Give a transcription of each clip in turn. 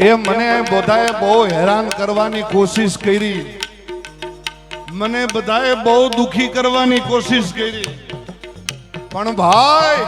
એ મને બધાએ બહુ હેરાન કરવાની કોશિશ કરી મને બધાએ બહુ દુખી કરવાની કોશિશ કરી પણ ભાઈ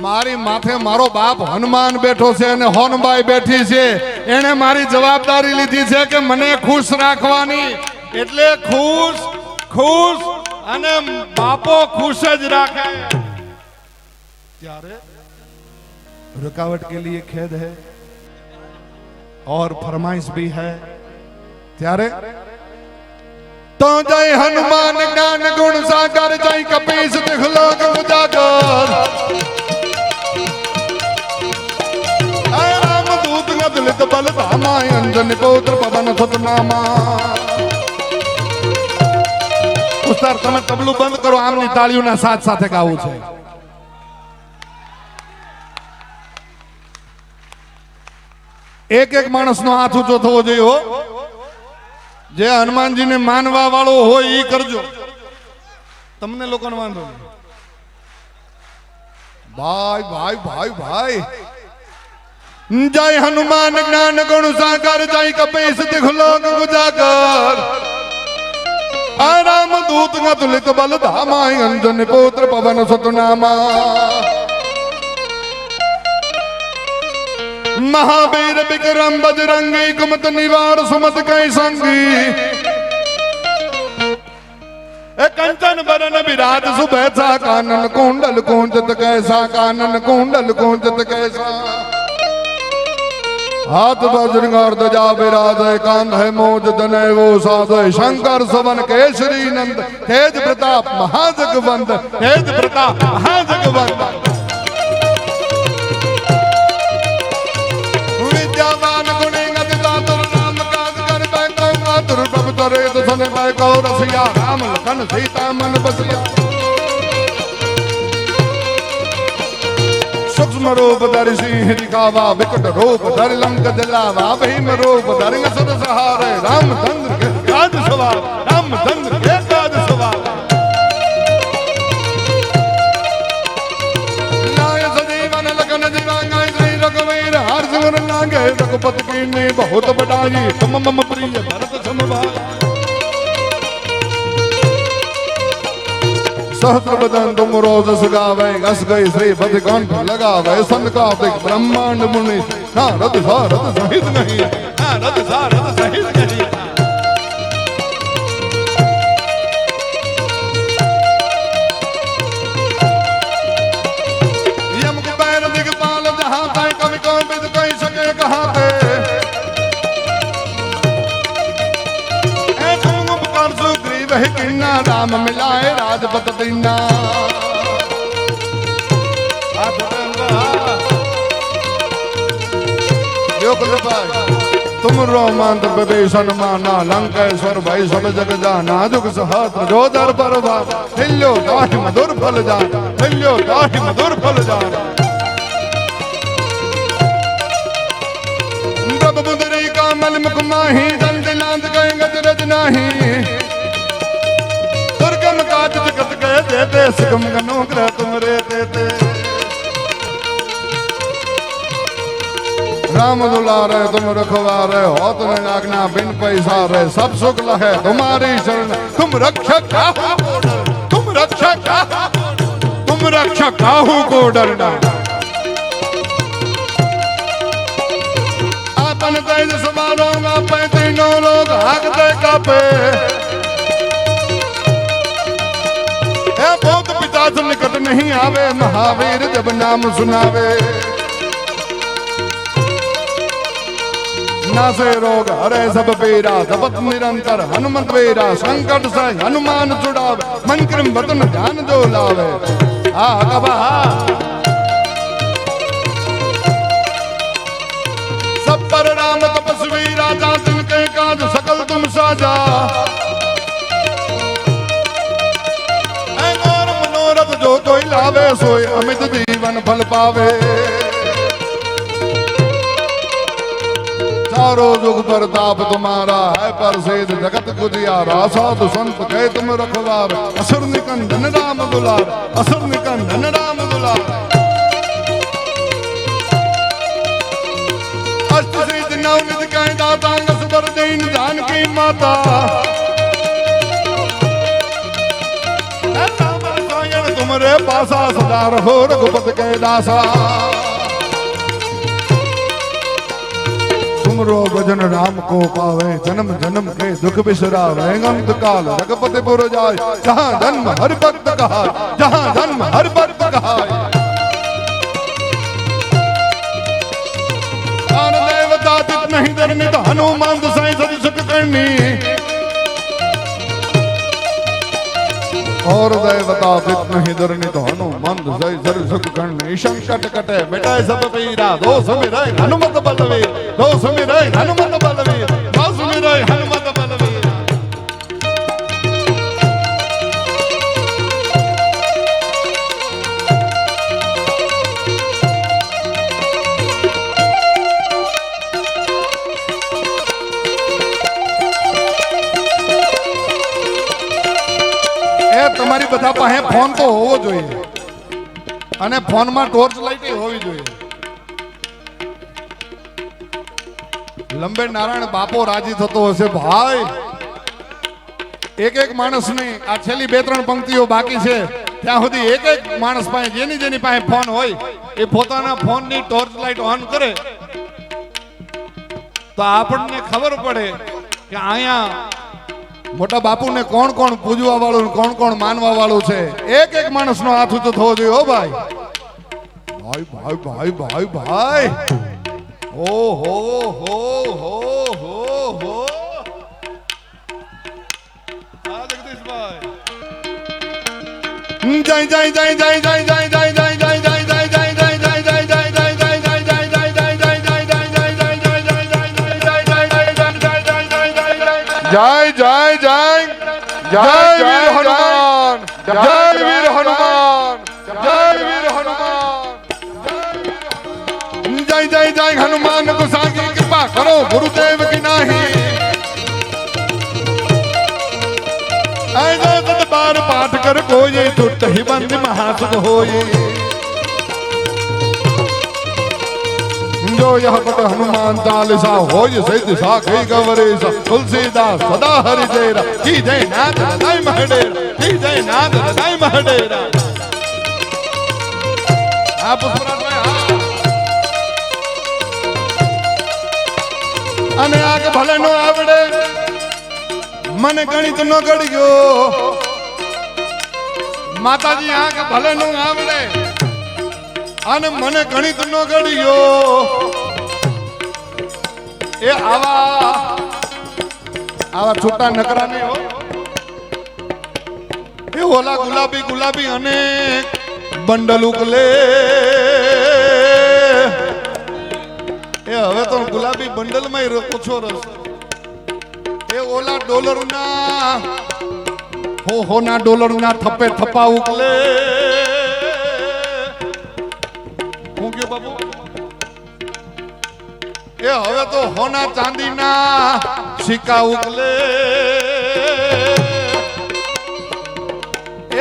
મારી માથે મારો બાપ હનુમાન બેઠો છે અને હોનબાઈ બેઠી છે એણે મારી જવાબદારી લીધી છે કે મને ખુશ રાખવાની એટલે ખુશ ખુશ અને બાપો ખુશ જ રાખે ત્યારે रुकावट के लिए खेद है और फरमाइश भी है ત્યારે તો જય હનુમાન જ્ઞાન ગુણ સાગર જય કપીશ દિખલોક ઉજાગર હે રામ દૂત ગદલિત બલ ધામા અંજન પૌત્ર પવન સતનામા ઉસ્તાર તમે તબલું બંધ કરો આમની તાળીઓના સાથ સાથે ગાવું છે એક એક માણસનો હાથ ઊંચો થવો જોઈએ હો. જે હનુમાનજીને માનવા વાળો હોય એ કરજો. તમને લોકોને વાંધો ભાઈ ભાઈ ભાઈ ભાઈ. જય હનુમાન જ્ઞાન ગુણ સાકાર જય કપેશ દિખલોક ગુજાગર આ રામ દૂત ગતુલિત બલ ધામા અંજન પુત્ર પવન સતનામા મહાવીર વિક્રમ બજરંગી ગુમત નિવાર સુમત કઈ સંગી? એ કંચન બરન વિરાજ સુભેસા કાનન કુંડલ કુંજત કૈસા, કાનન કુંડલ કુંજત કૈસા. હાથ બજરંગાર દજા બિરાજ, કાંધ હે મોજ દનેવો સાધે શંકર સવન કેશરી નંદ, તેજ પ્રતાપ મહાજગવંદ, તેજ પ્રતાપ મહાજગવંદ. तरे दसन बैठो रसिया राम लखन सीता मन बसिया सूक्ष्म रूप धरि सिंह दिखावा विकट रूप धरि लंक जलावा भीम रूप धरि असुर सहारे रामचंद्र के काज सवार रामचंद्र के काज सवार लाय सजीवन लगन जीवांगा श्री रघुवीर हर सिमर लागे रघुपति की ने बहुत बड़ाई तुम मम प्रिय भरत समभाई સહસ્ર બદન તુમરો જસ ગાવે ગસ ગઈ શ્રી પદ કંઠ લગાવે સંકાપિક બ્રહ્માંડ મુનિ નારદ સારદ સહિત નહીં નારદ સારદ સહિત નહીં सुग्रीव है किन्ना राम मिलाए राजपत दीना यो कुलपाल तुम रोमांत विभीषण माना लंकेश्वर भाई सब जग जाना जुग सहस्र जो दर पर हिलो दाहि मधुर फल जान हिलो दाहि मधुर फल जान प्रभु मुदरी का मल मुख माही दंड नांद गए गज रज नाही दुर्गम काज जगत गए देते सुगम गनो ग्रह तुम रे देते राम दुलारे तुम रखवारे हो तुम आज्ञा बिन पैसा रे सब सुख लहे तुम्हारी शरण तुम रक्षक काहू को डर तुम रक्षक काहू को डर, तुम रक्षक काहू को डरना आपन तेज समारो पे तीनों लोग हाकते कापे હે ભોગ પિતાજ નિકટ નહીં આવે મહાવીર જબ નામ સુનાવે નાસે રોગ હરે સબ પીરા જપત નિરંતર હનુમંત પીરા સંકટ સે હનુમાન છુડાવે મન ક્રમ વતન ધ્યાન જો લાવે હા કબા હા સબ પર રામ તપસ્વી રાજા તિનકે કાજ સકલ તુમ સાજા ગાવે સોય અમિત જીવન ફલ પાવે. ચારો જુગ પ્રતાપ તુમારા હૈ પર સેદ જગત ગુદિયારા સાધુ સંત કહે તુમ રખવાર. અસર નિકન ધન રામ દુલાર, અસર નિકન ધન રામ દુલાર. અષ્ટ સેદ નવનિત કહે દાતા અંગસ પર દેન જાનકી માતા. ਤੁਮਰੇ ਪਾਸਾ ਸਦਾ ਰਹੋ ਰਘੁਪਤ ਕੇ ਦਾਸਾ ਤੁਮਰੋ ਭਜਨ RAM ਕੋ ਪਾਵੇ ਜਨਮ ਜਨਮ ਕੇ ਦੁਖ ਬਿਸਰਾਵੇ ਅੰਤ ਕਾਲ ਰਘਪਤਪੁਰ ਜਾਏ ਜਹਾਂ ਜਨਮ ਹਰ ਭਗਤ ਕਹਾਏ ਜਹਾਂ ਜਨਮ ਹਰ ਭਗਤ ਕਹਾਏ ਆਨ ਦੇਵਤਾ ਤਿਤ ਨਹੀਂ ਦਰਨਿਤ ਹਨੂਮਾਨ ਦਸਾਈ ਸਦ ਸੁਖ और जय बता वित नहीं दुर्नि तो हनुमंत जय जर सुख कर्ण ईशं कट कटे मिटाए सब पीरा दो सुमिरै हनुमत बलवीर दो सुमिरै हनुमत बलवीर दो सुमिरै हनुमत બધા પાસે ફોન તો હોવો જોઈએ. અને ફોનમાં ટોર્ચ લાઈટ હોવી જોઈએ. લંબે નારાયણ બાપો રાજી થતો હશે ભાઈ. એક એક માણસની આ છેલ્લી બે ત્રણ પંક્તિઓ બાકી છે. ત્યાં સુધી એક એક માણસ પાસે જેની જેની પાસે ફોન હોય, એ પોતાના ફોનની ટોર્ચ લાઈટ ઓન કરે. તો આપણને ખબર પડે કે અહીંયા મોટા બાપુને કોણ કોણ પૂજવા વાળું કોણ કોણ માનવા વાળું છે? એક એક માણસનો હાથ ઊંચો થવો જોઈએ હો ભાઈ. ભાઈ ભાઈ ભાઈ ભાઈ ભાઈ. ઓ હો હો હો હો હો. જય જય જય જય જય જય જય. જય વીર હનુમાન જય વીર હનુમાન જય વીર હનુમાન જય જય જય હનુમાન ગુસાકી કૃપા કરો ગુરુદેવ કી નાહી ऐसा दरबार पाठ कर कोई टूट ही बंद महासुख होए બોલો યહ પટ હનુમાન ચાલીસા, હોય સહિત સા કઈ ગવરેસા તુલસીદાસ, સદા હરિ જયરા કી જય નાથ સદાય મહડેરા કી જય નાથ સદાય મહડેરા આ પુષ્પરાજ અને આગ ભલે નો આવડે, મને ગણિત નો ગળ્યો માતાજી આંખ ભલે નું આવડે, અને મને ગણિત નો ગળ્યો એ આવા. આવા છોટા નકરા ને એ ઓલા ગુલાબી ગુલાબી અને બંડલ ઉકલે. એ હવે તો ગુલાબી બંડલમાં ઓછો રસ. એ ઓલા ડોલર ના હો હો ના ડોલર ના થપ્પે થપ્પા ઉકલે. હું ગયો બાબુ? એ હવે તો હોના ચાંદીના સિક્કા ઉકલે.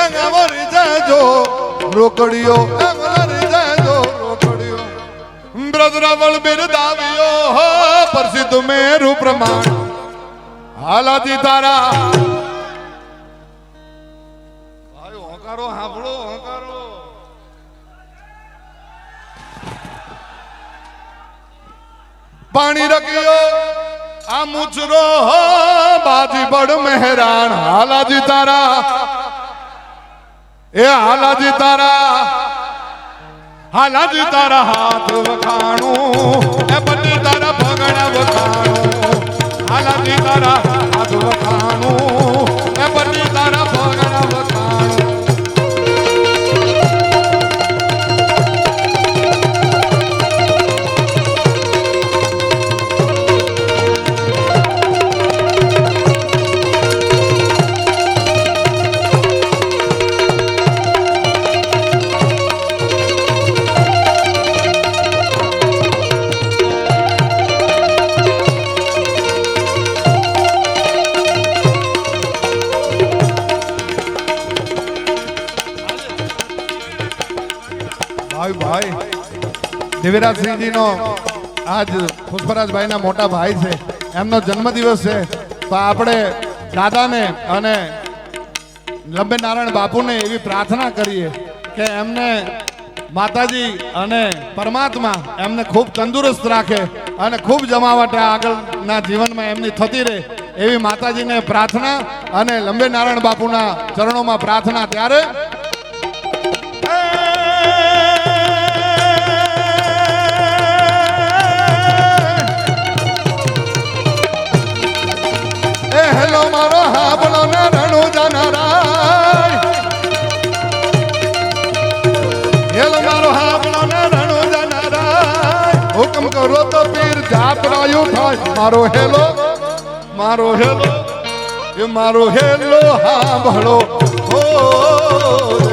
એ ગવરી જજો રોકડીઓ એ ગવરી જાજો રોકડીઓ બ્રજરાવળ બિરદાવ્યો હો પ્રસિદ્ધ મેરુ પ્રમાણ. હાલાથી તારા. ભાઈ, હોકારો સાંભળો. પાણી રખ્યો. આ મુચરો બાજી બડ મહેરાન હાલાજી તારા. એ હાલાજી તારા. હાલાજી તારા હાથ વખાણું. એ બધી તારા ભગણ વખાણું. હાલાજી તારા ભાઈ ભાઈ દેવીરાજસિંહજી નો આજ પુષ્પરાજભાઈના મોટા ભાઈ છે. એમનો જન્મદિવસ છે. તો આપણે દાદાને અને લંબે નારાયણ બાપુને એવી પ્રાર્થના કરીએ કે એમને માતાજી અને પરમાત્મા એમને ખૂબ તંદુરસ્ત રાખે અને ખૂબ જમાવટ આગળના જીવનમાં એમની થતી રહે એવી માતાજીને પ્રાર્થના અને લંબે નારાયણ બાપુના ચરણોમાં પ્રાર્થના ત્યારે હુકમ કરો તો પીર જાત્રાયું થાય. મારો હેલો મારો હેલો, એ મારો હેલો હાંભળો ઓ રે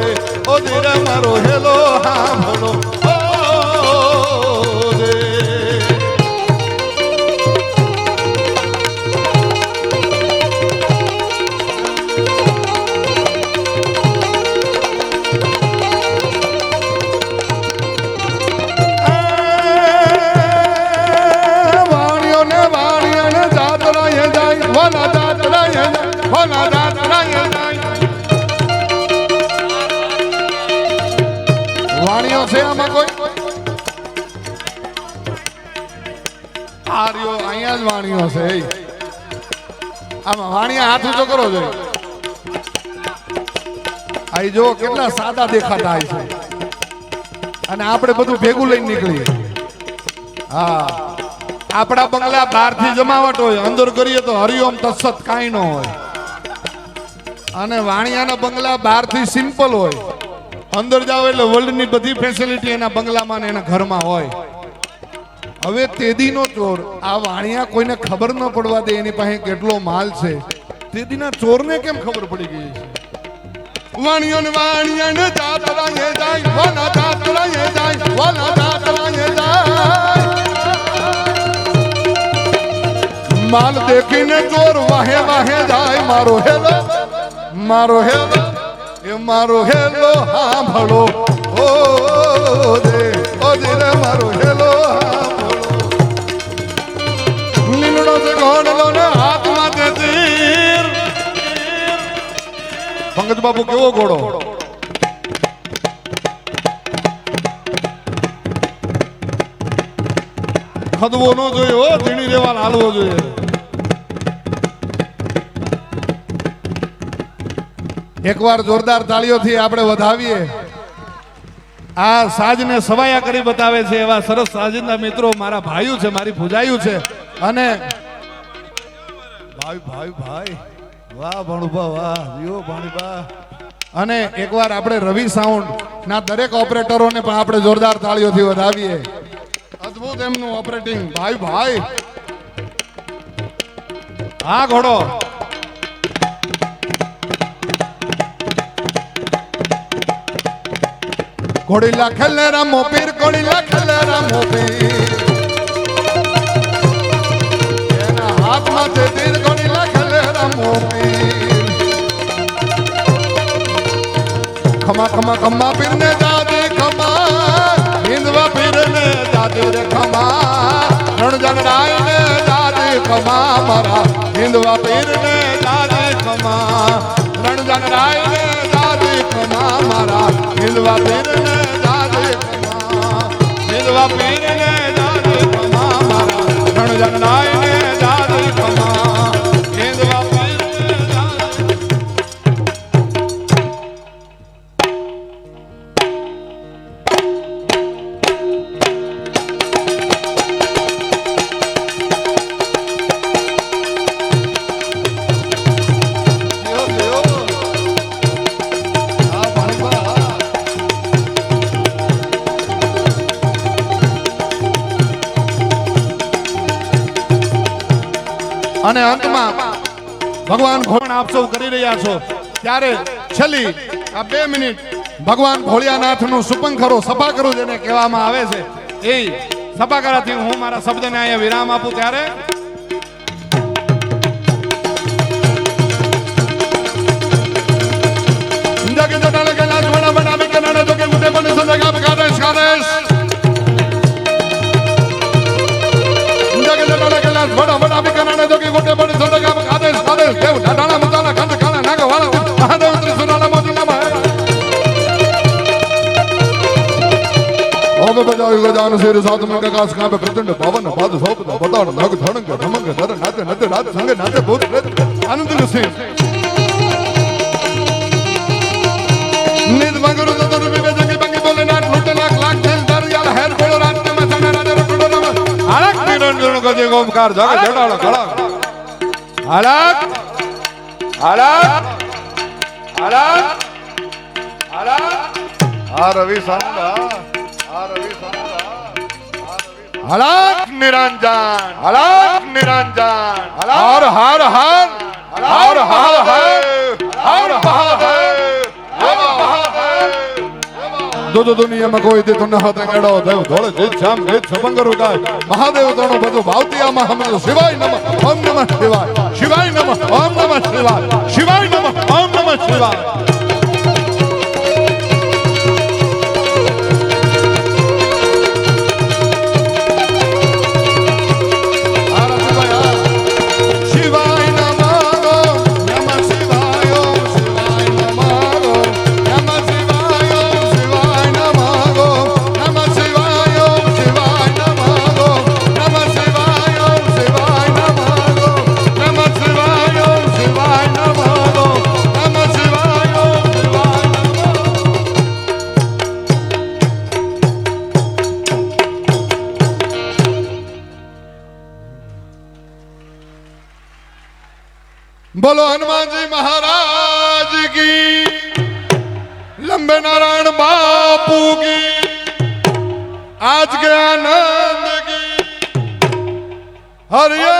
છે આમાં કોઈ? આર્યો અહીંયા જ વાણિયો છે આમાં વાણિયા હાથ ઊંચો કરો જોઈએ આઈ જો કેટલા સાદા દેખાતા છે. અને આપણે બધું ભેગું લઈને નીકળીએ. હા. આપણા બંગલા બહારથી જમાવટ હોય, અંદર કરીએ તો હરિઓમ તત્સત કાંઈ ન હોય. અને વાણિયાના બંગલા બહારથી સિમ્પલ હોય. અંદર જાઓ એટલે વર્લ્ડની બધી ફેસિલિટી એના બંગલામાં ને એના ઘરમાં હોય. હવે તેદીનો ચોર, આ વાણિયા કોઈને ખબર ન પડવા દે, એની પાસે કેટલો માલ છે. તેદીના ચોરને કેમ ખબર પડી ગઈ છે? વાણિયો ને વાણિયા ને જાતરાએ જાય વાલા જાતરાએ જાય વાલા જાતરાએ જાય. માલ દેખીને ચોર વાહે વાહે જાય, મારો હેલો મારો હેલો. મારો હેલો હાંભળો મારો હાથમાં તે પંકજ બાપુ કેવો ઘોડો? ખદવો ન જોઈએ હો ધીણી રેવાલ હાલવો જોઈએ. એકવાર જોરદાર તાળીઓથી આપણે વધાવીએ. આ સાજને સવાયા કરી બતાવે છે એવા સરસ સાજના મિત્રો મારા ભાઈઓ છે મારી ભુજાયું છે. અને ભાઈ ભાઈ ભાઈ. વાહ ભણુભા વાહ. જીઓ ભણુભા. અને એકવાર આપણે રવિ સાઉન્ડ ના દરેક ઓપરેટરોને પણ આપણે જોરદાર તાળીઓથી વધાવીએ. અદ્ભુત એમનું ઓપરેટિંગ. ભાઈ ભાઈ. હા ઘોડો. ઘોડીલા ખેલે રામો પીર ઘોડીલા ખેલે રામો પીર એના હાથમાં છે તીર ઘોડીલા ખેલે રામો પીર ખમા ખમા ખમા પીર ને દાદે ખમા, હિંદવા પીર ને દાદે રે ખમા રણ જગડાય ને દાદે ખમા, મારા હિંદવા પીર ને દાદે ખમા રણ જગડાય ને ખમા મારા મિલવા પીર ને દાદે ખમા. હિંદવા પીર ને દાદે ખમા મારા રણ જગડાય ને દાદે ખમા. આપ સૌ કરી રહ્યા છો. ત્યારે છેલ્લી આ બે મિનિટ ભગવાન ભોળિયાનાથનો સુપંખરો સભાગરો જેને કહેવામાં આવે છે, એ સભાગરાથી હું મારા શબ્દને અહીંયા વિરામ આપું ત્યારે વડા વડા વિકરાને તો કે ગોટે બડે સદગા આદેશ આદેશ દેવ દાદા નાદ બજાવ્યું ગજાન શેર સાધન કાકાસ કાંબે પ્રચંડ પવન પાદ સોપદ બતાડ નગ ધણંગ ધમંગ ધર નાતે નતે રાત સંગે નાતે ભૂત પ્રેત આનંદ નસીબ નિદ મગરુ તદર વિવે જગી બંગી બોલે નાટ લૂટ લાખ લાખ થેલ ધર યાર હેર ભેળો રાત ને મસણા રાતે રખડો નમ આળક નિરંજન ગજે ગોમકાર જગ જડાળ કળા આળક આળક આળક આળક આ રવિ સાંડા હળક નિરંજન હળક નિરંજન हर हर हर। हर हर हर। हर हर દો દો દુનિયામાં કોઈ દે તો ન હાથે ગડો દેવ ધોળે જે શ્યામ જે સબંગર ગાય મહાદેવ તણો બધું ભાવતી આમાં હમ શિવાય નમ ઓમ નમ શિવાય શિવાય નમ ઓમ નમ શિવાય શિવાય નમ ઓમ નમઃ શિવાય बापू की आज ज्ञानंद की हरिया